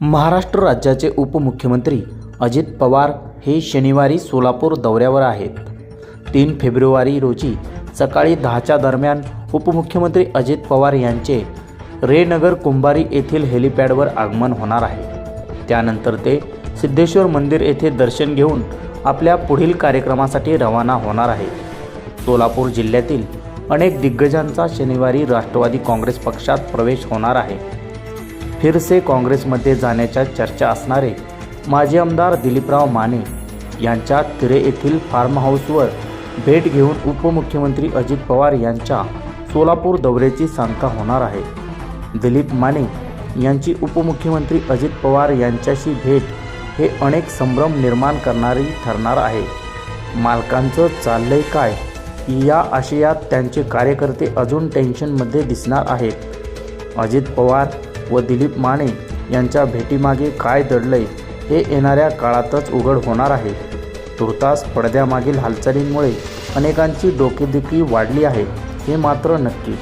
महाराष्ट्र राज्याचे उपमुख्यमंत्री अजित पवार हे शनिवारी सोलापूर दौऱ्यावर आहेत. तीन फेब्रुवारी रोजी सकाळी दहाच्या दरम्यान उपमुख्यमंत्री अजित पवार यांचे रेनगर कुंभारी येथील हेलिपॅडवर आगमन होणार आहे. त्यानंतर ते सिद्धेश्वर मंदिर येथे दर्शन घेऊन आपल्या पुढील कार्यक्रमासाठी रवाना होणार आहे सोलापूर जिल्ह्यातील अनेक दिग्गजांचा शनिवारी राष्ट्रवादी काँग्रेस पक्षात प्रवेश होणार आहे. फिरसे काँग्रेसमध्ये जाण्याच्या चर्चा असणारे माजी आमदार दिलीपराव माने यांच्या तिरे येथील फार्म हाऊसवर भेट घेऊन उपमुख्यमंत्री अजित पवार यांच्या सोलापूर दौऱ्याची सांगता होणार आहे. दिलीप माने यांची उपमुख्यमंत्री अजित पवार यांच्याशी भेट हे अनेक संभ्रम निर्माण करणारी ठरणार आहे. मालकांचं चाललंय काय? या आशयात त्यांचे कार्यकर्ते अजून टेन्शनमध्ये दिसणार आहेत. अजित पवार व दिलीप माने यांच्या भेटीमागे काय दडलंय हे येणाऱ्या काळातच उघड होणार आहे. तुर्तास पडद्यामागील हालचालींमुळे अनेकांची डोकेदुखी वाढली आहे हे मात्र नक्की.